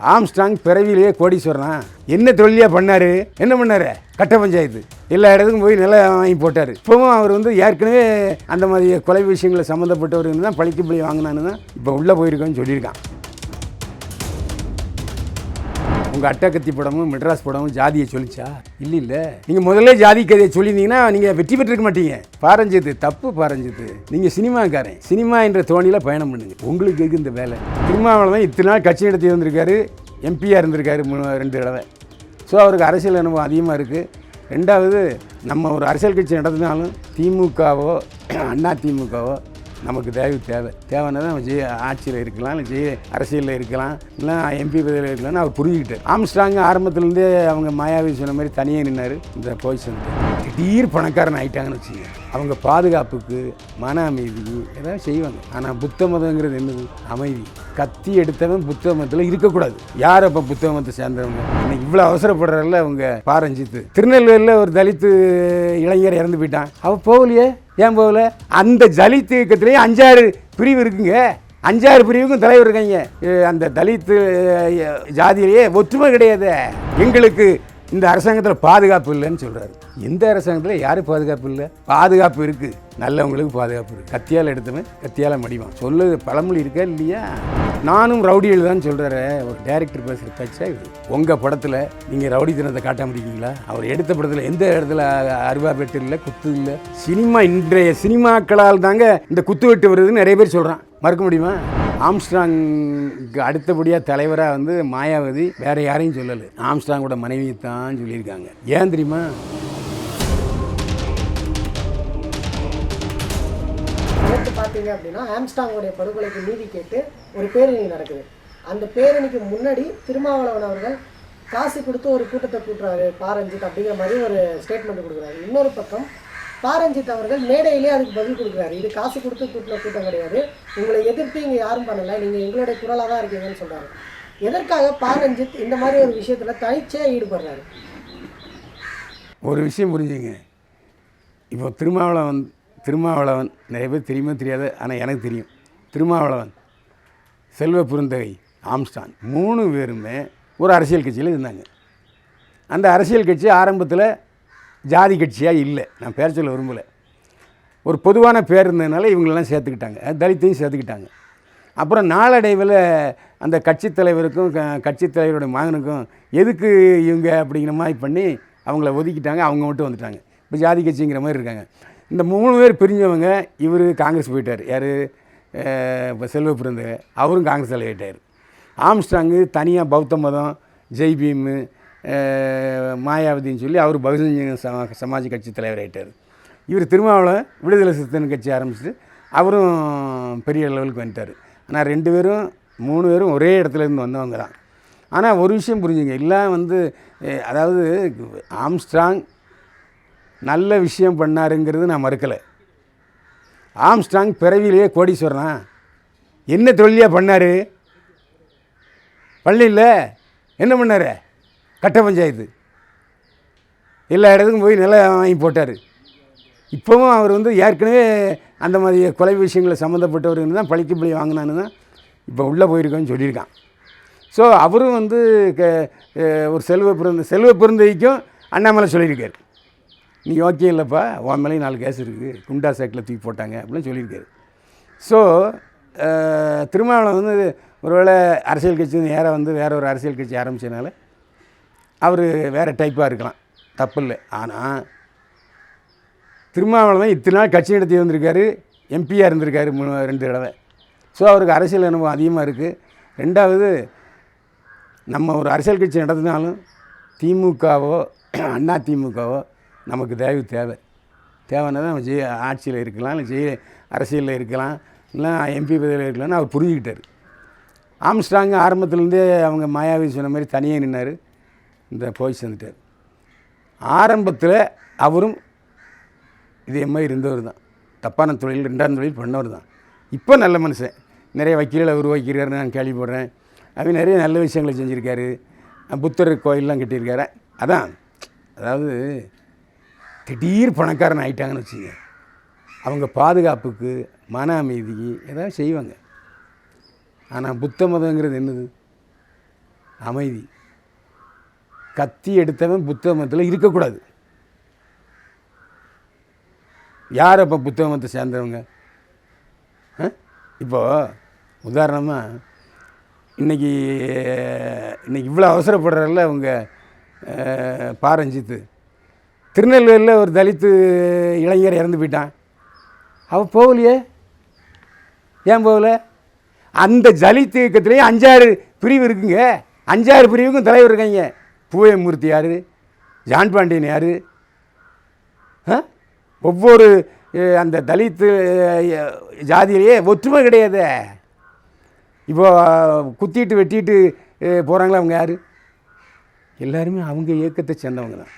Armstrong பிறவிலேயே கோடீஸ்வரனா? என்ன தொழிலியாக பண்ணார்? என்ன பண்ணார்? கட்ட பஞ்சாயத்து. எல்லா இடத்துக்கும் போய் நிலம் வாங்கி போட்டார். இப்போவும் அவர் வந்து ஏற்கனவே அந்த மாதிரி கொலை விஷயங்களை சம்மந்தப்பட்டவர் தான் பழிக்கு பழி வாங்கினான்னு தான் இப்போ உள்ளே போயிருக்கோன்னு சொல்லியிருக்கான். உங்கள் அட்டக்கத்தி படமும் மெட்ராஸ் படமும் ஜாதியை சொல்லிச்சா? இல்லை இல்லை நீங்கள் முதல்ல ஜாதி கதையை சொல்லியிருந்தீங்கன்னா நீங்கள் வெற்றி பெற்றிருக்க மாட்டீங்க. பாரஞ்சது தப்பு பாரஞ்சது. நீங்கள் சினிமாக்காரன். சினிமா என்ற தோணியில் பயணம் பண்ணுங்க. உங்களுக்கு எதுக்கு இந்த வேலை? திருமாவளவன் தான் இத்தனை நாள் கட்சி நடத்தி வந்திருக்காரு. எம்பியாக இருந்திருக்காரு மூணு ரெண்டு தடவை. ஸோ அவருக்கு அரசியல் அனுபவம் அதிகமாக இருக்குது ரெண்டாவது நம்ம ஒரு அரசியல் கட்சி நடத்தினாலும் திமுகவோ அண்ணா திமுகவோ நமக்கு தேவை தேவை. தேவைன்னா தான் ஜெய ஆட்சியில் இருக்கலாம் இல்லை ஜெய அரசியலில் இருக்கலாம் இல்லை எம்பி பதவியில் இருக்கலாம்னு அவர் புரிஞ்சுக்கிட்டார். ஆம்ஸ்ட்ராங் ஆரம்பத்துலேருந்தே அவங்க மாயாவி சொன்ன மாதிரி தனியாக நின்னார். இந்த பொசிஷன் திடீர் பணக்காரன் ஆகிட்டாங்கன்னு வச்சுக்கோங்க. அவங்க பாதுகாப்புக்கு மன அமைதிக்கு எதாவது செய்வாங்க. ஆனால் புத்த மதங்கிறது என்னது? அமைதி. கத்தி எடுத்தவன் புத்த மதத்தில் இருக்கக்கூடாது. யார் அப்போ புத்த மதத்தை சேர்ந்தவங்க? இன்னைக்கு இவ்வளோ அவசரப்படுறதில்ல அவங்க பாரஞ்சித்து. திருநெல்வேலியில் ஒரு தலித்து இளைஞர் இறந்து போயிட்டான். அவள் போகலையே? ஏன் போகல? அந்த தலித் இயக்கத்திலேயே அஞ்சாறு பிரிவு இருக்குங்க. அஞ்சாறு பிரிவுக்கும் தலைவர் இருக்காங்க. அந்த தலித்து ஜாதியிலேயே ஒற்றுமை கிடையாது. எங்களுக்கு இந்த அரசாங்கத்தில் பாதுகாப்பு இல்லைன்னு சொல்கிறாரு எந்த அரசாங்கத்தில் யாரும் பாதுகாப்பு இல்லை? பாதுகாப்பு இருக்குது நல்லவங்களுக்கு பாதுகாப்பு இருக்குது கத்தியால் எடுத்தவன் கத்தியால் மடிவான் சொல்லு பழமொழி இருக்கா இல்லையா? நானும் ரவுடிகள் தான் சொல்கிறாரு ஒரு டேரக்டர் பேசுகிற பேச்சா இது? உங்கள் படத்தில் நீங்கள் ரவுடி தினத்தை காட்ட முடியுங்களா அவர் எடுத்த படத்தில் எந்த இடத்துல அருவா வெட்டு இல்லை குத்து இல்லை? சினிமா இன்றைய சினிமாக்களால் தாங்க இந்த குத்து வெட்டு வருதுன்னு நிறைய பேர் சொல்கிறான் மறுக்க முடியுமா? ஆம்ஸ்ட்ராங்க்கு அடுத்தபடியாக தலைவராக வந்து மாயாவதி வேற யாரையும் சொல்லலை. ஆம்ஸ்ட்ராங்கோட மனைவியை தான் சொல்லியிருக்காங்க. ஏன் தெரியுமா? நேற்று பார்த்தீங்க அப்படின்னா ஆம்ஸ்டாங்கோடைய படுகொலைக்கு நீதி கேட்டு ஒரு பேரணி நடக்குது. அந்த பேரணிக்கு முன்னாடி திருமாவளவன் அவர்கள் காசு கொடுத்து ஒரு கூட்டத்தை கூட்டுறாரு பாரஞ்சித் அப்படிங்கிற மாதிரி ஒரு ஸ்டேட்மெண்ட் கொடுக்குறாரு. இன்னொரு பக்கம் பாரஞ்சித் அவர்கள் மேடையிலே அதுக்கு பதில் கொடுக்குறாரு. இது காசு கொடுத்து கூட்டின கூட்டம் கிடையாது. உங்களை எதிர்த்து இங்கே யாரும் பண்ணலை. நீங்கள் எங்களுடைய குரலாக தான் இருக்கீங்கன்னு சொல்கிறாரு எதற்காக பாரஞ்சித் இந்த மாதிரி ஒரு விஷயத்தில் தனிச்சையாக ஈடுபடுறாரு? ஒரு விஷயம் புரிஞ்சுங்க. இப்போ திருமாவளவன் திருமாவளவன் நிறைய பேர் தெரியுமே தெரியாது ஆனால் எனக்கு தெரியும். திருமாவளவன் செல்வ பெருந்தகை ஆம்ஸ்டான் மூணு பேருமே ஒரு அரசியல் கட்சியில் இருந்தாங்க. அந்த அரசியல் கட்சி ஆரம்பத்தில் ஜாதி கட்சியாக இல்லை. நான் பேர் சொல்ல விரும்பலை. ஒரு பொதுவான பேர் இருந்ததுனால இவங்களெல்லாம் சேர்த்துக்கிட்டாங்க. தலித்தையும் சேர்த்துக்கிட்டாங்க. அப்புறம் நாளடைவில் அந்த கட்சித் தலைவருக்கும் க- கட்சித் தலைவருடைய மகனுக்கும் எதுக்கு இவங்க அப்படிங்கிற மாதிரி பண்ணி அவங்கள ஒதுக்கிட்டாங்க. அவங்க மட்டும் வந்துட்டாங்க. இப்போ ஜாதி கட்சிங்கிற மாதிரி இருக்காங்க. இந்த மூணு பேர் பிரிஞ்சவங்க இவர் காங்கிரஸ் போயிட்டார். யார்? இப்போ செல்வ பிறந்த அவரும் காங்கிரஸ் தலைவிட்டார் ஆம்ஸ்டாங்கு தனியாக பௌத்த மதம் ஜெய்பீமு மாயாவதின்னு சொல்லி அவர் பகுஜன் சமா- சமாஜ் கட்சி தலைவராயிட்டார் இவர் திருமாவளவன் விடுதலை சிறுத்தைகள் கட்சி ஆரம்பிச்சுட்டு அவரும் பெரிய லெவலுக்கு வந்துட்டார். ஆனால் ரெண்டு பேரும் மூணு பேரும் ஒரே இடத்துல இருந்து வந்தவங்க தான். ஆனால் ஒரு விஷயம் புரிஞ்சுங்க. எல்லாம் வந்து அதாவது ஆம்ஸ்ட்ராங் நல்ல விஷயம் பண்ணாருங்கிறது நான் மறுக்கலை. ஆம்ஸ்ட்ராங் பிறவிலேயே கோடீஸ்வரனா? என்ன தொழிலியாக பண்ணார்? பள்ளியில் என்ன பண்ணார்? கட்ட பஞ்சாயத்து எல்லா இடத்துக்கும் போய் நிலம் வாங்கி போட்டார். இப்போவும் அவர் வந்து ஏற்கனவே அந்த மாதிரி கொலை விஷயங்களை சம்மந்தப்பட்டவருங்க தான் பழிக்கு பழி வாங்கினான்னு தான் இப்போ உள்ளே போயிருக்கோன்னு சொல்லியிருக்கான். ஸோ அவரும் வந்து க ஒரு செல்வ பிறந்த செல்வ பிறந்தைக்கும் அண்ணாமலை சொல்லியிருக்காரு. நீ ஓகே இல்லைப்பா உன் மேலேயும் நாலு கேஸ் இருக்குது குண்டா சேக்கில் தூக்கி போட்டாங்க அப்படின்னு சொல்லியிருக்காரு. ஸோ திருமாவளம் வந்து ஒருவேளை அரசியல் கட்சி நேராக வந்து வேற ஒரு அரசியல் கட்சி ஆரம்பிச்சதுனால அவர் வேறு டைப்பாக இருக்கலாம். தப்பு இல்லை ஆனால் திருமாவளவன் இத்தனை நாள் கட்சி நடத்தி வந்திருக்காரு. எம்பியாக இருந்திருக்காரு மூணு ரெண்டு தடவை. ஸோ அவருக்கு அரசியல் அனுபவம் அதிகமாக இருக்குது ரெண்டாவது நம்ம ஒரு அரசியல் கட்சி நடத்தினாலும் திமுகவோ அண்ணா திமுகவோ நமக்கு தேவை தேவை. தேவைன்னா தான் ஜெய ஆட்சியில் இருக்கலாம் இல்லை ஜெய அரசியலில் இருக்கலாம் இல்லை எம்பி பதவியில் இருக்கலாம்னு அவர் புரிஞ்சுக்கிட்டார். ஆம்ஸ்ட்ராங் ஆரம்பத்துலேருந்தே அவங்க மாயாவி சொன்ன மாதிரி தனியாக நின்னார். இந்த போய் சேர்ந்துட்டார். ஆரம்பத்தில் அவரும் இதே மாதிரி இருந்தவர் தான். தப்பான தொழில் ரெண்டாம் தொழில் பண்ணவர் தான். இப்போ நல்ல மனுஷன். நிறைய வக்கீல்களை உருவாக்கிறாருன்னு நான் கேள்விப்படுறேன். அது நிறைய நல்ல விஷயங்களை செஞ்சுருக்காரு. புத்தர் கோயிலெலாம் கட்டியிருக்காரு. அதான். அதாவது திடீர் பணக்காரன் ஆகிட்டாங்கன்னு வச்சுங்க அவங்க பாதுகாப்புக்கு மன அமைதிக்கு ஏதாவது செய்வாங்க. ஆனால் புத்த மதங்கிறது என்னது? அமைதி. கத்தி எடுத்தவன் புத்தகத்தில் இருக்கக்கூடாது. யார் அப்போ புத்தகத்தை சேர்ந்தவங்க? ஆ? இப்போ உதாரணமாக இன்னைக்கு இன்னைக்கு இவ்வளோ அவசரப்படுறாருல அவங்க பாரஞ்சித்து. திருநெல்வேலியில் ஒரு தலித்து இளைஞர் இறந்து போயிட்டான். அவன் போகலையே? ஏன் போகல? அந்த ஜலித்து இயக்கத்திலேயே அஞ்சாறு பிரிவு இருக்குங்க. அஞ்சாறு பிரிவுக்கும் தலைவர் இருக்காங்க. பூவயமூர்த்தி யார்? ஜான் பாண்டியன் யார்? ஒவ்வொரு அந்த தலித்து ஜாதியிலேயே ஒற்றுமை கிடையாது. இப்போ குத்திட்டு வெட்டிட்டு போகிறாங்களா அவங்க யார்? எல்லாருமே அவங்க இயக்கத்தை சேர்ந்தவங்க தான்.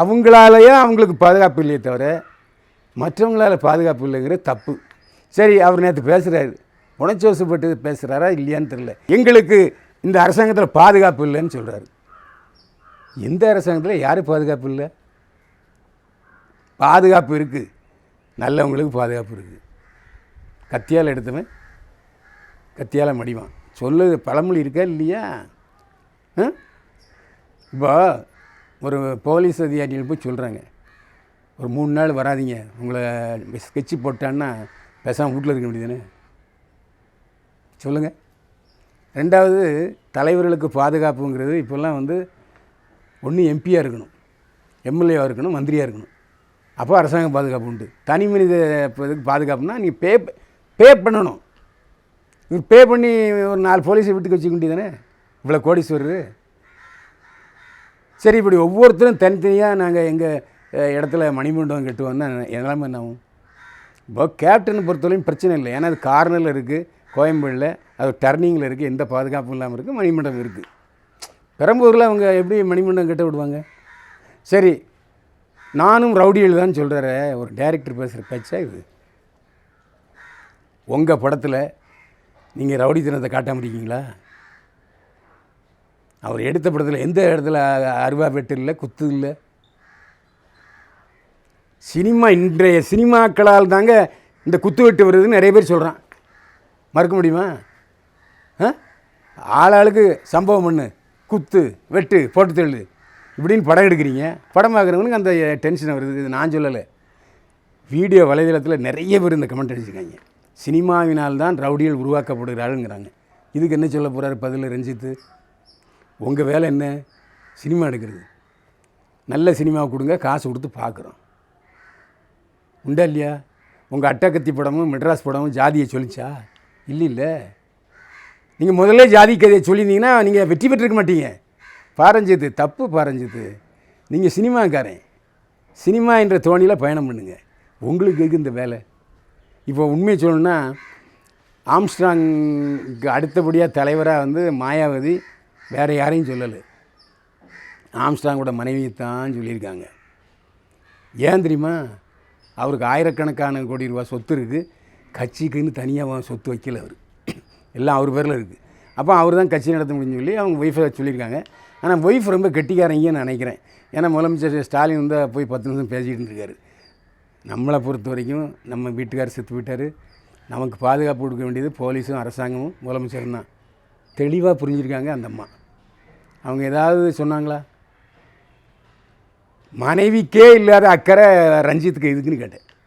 அவங்களாலேயே அவங்களுக்கு பாதுகாப்பு இல்லையே தவிர மற்றவங்களால பாதுகாப்பு இல்லைங்கிற தப்பு. சரி அவர் நேற்று பேசுகிறாரு உணர்ச்சிவசப்பட்டு பேசுகிறாரா இல்லையான்னு தெரியல. எங்களுக்கு இந்த அரசாங்கத்தில் பாதுகாப்பு இல்லைன்னு சொல்கிறாரு எந்த அரசாங்கத்தில் யாரும் பாதுகாப்பு இல்லை? பாதுகாப்பு இருக்குது நல்லவங்களுக்கு பாதுகாப்பு இருக்குது கத்தியால் எடுத்தவன் கத்தியால் மடிவான். சொல்லு பழமொழி இருக்கா இல்லையா? இப்போ ஒரு போலீஸ் அதிகாரிகள் போய் சொல்கிறாங்க ஒரு மூணு நாள் வராதீங்க. உங்களை ஸ்கெட்சு போட்டான்னா பேசாமல் வீட்டில் இருக்க வேண்டியதானே சொல்லுங்கள் ரெண்டாவது தலைவர்களுக்கு பாதுகாப்புங்கிறது இப்போல்லாம் வந்து ஒன்று எம்பியாக இருக்கணும். எம்எல்ஏவாக இருக்கணும் மந்திரியாக இருக்கணும். அப்போ அரசாங்கம் பாதுகாப்பு உண்டு. தனி மனித இதுக்கு பாதுகாப்புனா நீங்கள் பே பே பண்ணணும். இது பே பண்ணி ஒரு நாலு போலீஸை வீட்டுக்கு வச்சுக்க வேண்டியதானே இவ்வளோ கோடீஸ்வரர். சரி இப்படி ஒவ்வொருத்தரும் தனித்தனியாக நாங்கள் எங்கள் இடத்துல மணிமண்டபம் கட்டுவோம்னா எல்லாமே என்ன ஆகும்? இப்போ கேப்டனை பொறுத்தவரையும் பிரச்சனை இல்லை. ஏன்னா அது கார்னரில் இருக்குது கோயம்பேடில் அது டர்னிங்கில் இருக்குது எந்த பாதுகாப்பும் இல்லாமல் இருக்குது மணிமண்டபம் இருக்குது பெரம்பூரில் அவங்க எப்படி மணிமண்டம் கட்ட விடுவாங்க? சரி நானும் ரவுடியில் தான் சொல்கிறாரு ஒரு டைரக்டர் பேசுகிற பேச்சா இது? உங்கள் படத்தில் நீங்கள் ரவுடி தினத்தை காட்டாமல் இருக்கீங்களா? அவர் எடுத்த படத்தில் எந்த இடத்துல அருவா வெட்டு இல்லை குத்து இல்லை? சினிமா இன்றைய சினிமாக்களால் தாங்க இந்த குத்து வெட்டு வருதுன்னு நிறைய பேர் சொல்கிறான் மறுக்க முடியுமா? ஆ? ஆளாளுக்கு சம்பவம் பண்ணு. குத்து வெட்டு போட்டு தள்ளு. இப்படின்னு படம் எடுக்கிறீங்க. படம் பார்க்குறவங்களுக்கு அந்த டென்ஷன் வருது. இது நான் சொல்லலை. வீடியோ வலைதளத்தில் நிறைய பேர் இந்த கமெண்ட் அடிச்சிருக்காங்க. சினிமாவினால் தான் ரவுடிகள் உருவாக்கப்படுகிறாளுங்கிறாங்க இதுக்கு என்ன சொல்ல போகிறாரு பதில் ரஞ்சித்து? உங்கள் வேலை என்ன? சினிமா எடுக்கிறது. நல்ல சினிமா கொடுங்க காசு கொடுத்து பார்க்குறோம் உண்டா இல்லையா? உங்கள் அட்டக்கத்தி படமும் மெட்ராஸ் படமும் ஜாதியை சொல்லிச்சா? இல்லை இல்லை. நீங்கள் முதல்ல ஜாதி கதையை சொல்லியிருந்தீங்கன்னா நீங்கள் வெற்றி பெற்றிருக்க மாட்டீங்க. பாரஞ்சது தப்பு பாரஞ்சது. நீங்கள் சினிமாக்காரன். சினிமா என்ற தோணியில் பயணம் பண்ணுங்க. உங்களுக்கு இருக்குது இந்த வேலை? இப்போ உண்மையை சொல்லணும்னா ஆம்ஸ்ட்ராங்க்கு அடுத்தபடியாக தலைவராக வந்து மாயாவதி வேறு யாரையும் சொல்லலை. ஆம்ஸ்ட்ராங்கோட மனைவியை தான் சொல்லியிருக்காங்க. ஏன் தெரியுமா? அவருக்கு ஆயிரக்கணக்கான கோடி ரூபா சொத்து இருக்குது கட்சிக்குன்னு தனியாக சொத்து வைக்கல அவர். எல்லாம் அவர் பேரில் இருக்குது அப்போ அவர் தான் கட்சி நடத்த முடியும்னு சொல்லி அவங்க ஒய்ஃபை சொல்லியிருக்காங்க. ஆனால் ஒய்ஃப் ரொம்ப கெட்டிக்காரங்கன்னு நினைக்கிறேன். ஏன்னா முதலமைச்சர் ஸ்டாலின் வந்து போய் பத்து நிமிஷம் பேசிக்கிட்டு இருக்காரு நம்மளை பொறுத்த வரைக்கும் நம்ம வீட்டுக்காரர் செத்து போயிட்டார். நமக்கு பாதுகாப்பு கொடுக்க வேண்டியது போலீஸும் அரசாங்கமும் முதலமைச்சரும் தான். தெளிவாக புரிஞ்சிருக்காங்க அந்த அம்மா. அவங்க ஏதாவது சொன்னாங்களா? மனைவிக்கே இல்லாத அக்கறை ரஞ்சித்துக்கு இதுக்குன்னு கேட்டேன்.